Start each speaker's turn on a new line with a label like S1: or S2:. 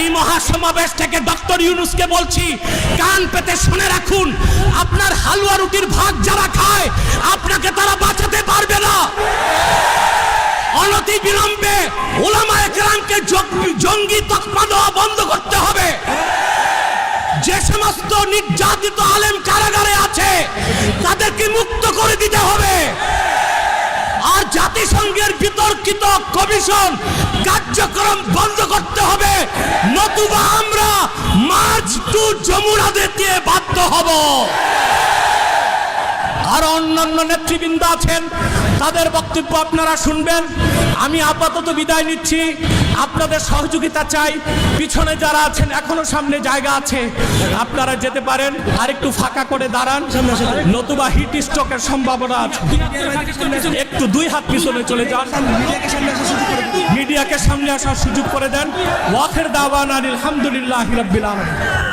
S1: এই মহাসমাবেশ থেকে ডক্টর ইউনুসকে বলছি, কান পেতে শুনে রাখুন, আপনার হালুয়া রুটির ভাগ যারা খায়, আপনাকে তারা বাঁচাতে পারবে না। অনতি বিলম্বে ওলামা একরামকে জঙ্গি তকমা দেওয়া বন্ধ করতে হবে। যে সমস্ত নির্যাতিত আলেম কারাগারে আছে, তাদেরকে মুক্ত করে দিতে হবে। আর জাতিসংঘের বিতর্কিত কমিশন কার্যক্রম বন্ধ করতে মার্চ টু যমুনা দিতে বাধ্য হব। আর অন্যান্য নেতৃবৃন্দ আছেন, তাদের বক্তব্য আপনারা শুনবেন। আমি আপাতত বিদায় নিচ্ছি। আপনাদের সহযোগিতা চাই। পিছনে যারা আছেন, এখনও সামনে জায়গা আছে। আপনারা যেতে পারেন। আর একটু ফাঁকা করে দাঁড়ান। নতুবা হিট স্ট্রোকের সম্ভাবনা আছে। একটু দুই হাত পিছনে চলে যান। সামনে আসার সুযোগ করে দেন। ওয়াখের দাওয়ান আলহামদুলিল্লাহ হিরাবিল আলামিন।